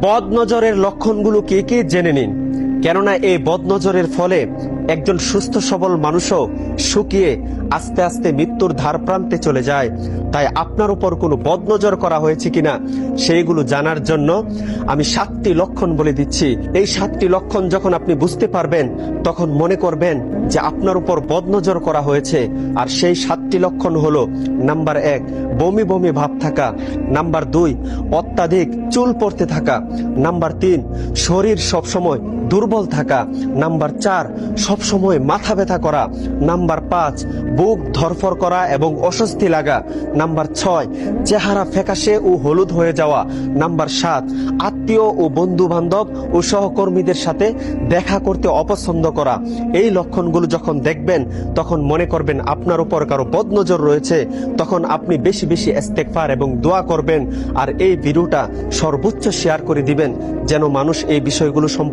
বদ নজরের লক্ষণগুলো কে কে জেনে নিন? কেননা এই বদ নজরের ফলে একজন সুস্থ সবল মানুষও শুকিয়ে আস্তে আস্তে মৃত্যুর ধার প্রান্তে চলে যায়। তাই আপনার উপর কোনো বদনজর করা হয়েছে কিনা সেইগুলো জানার জন্য আমি সাতটি লক্ষণ বলে দিচ্ছি। এই সাতটি লক্ষণ যখন আপনি বুঝতে পারবেন, তখন মনে করবেন যে আপনার উপর বদনজর করা হয়েছে। আর সেই সাতটি লক্ষণ হলো, নাম্বার এক, বমি বমি ভাব থাকা। নাম্বার দুই, অত্যাধিক চুল পড়তে থাকা। নাম্বার তিন, শরীর সবসময় দুর্বল থাকা। নাম্বার চার সবসময় মাথা ব্যথা করা, নাম্বার পাঁচ, বুক ধরফর করা এবং অস্বস্তি লাগা, নাম্বার ছয়, চেহারা ফ্যাকাশে ও হলুদ হয়ে যাওয়া, নাম্বার সাত, আত্মীয় ও বন্ধু বান্ধব ও সহকর্মীদের সাথে দেখা করতে অপছন্দ করা। এই লক্ষণগুলো যখন দেখবেন, তখন মনে করবেন আপনার উপর কারও বদনজর রয়েছে। তখন আপনি বেশি বেশি ইস্তেগফার এবং দোয়া করবেন। আর এই ভিডিওটা সর্বোচ্চ শেয়ার করে দিবেন, যেন মানুষ এই বিষয়গুলো সম্পর্কে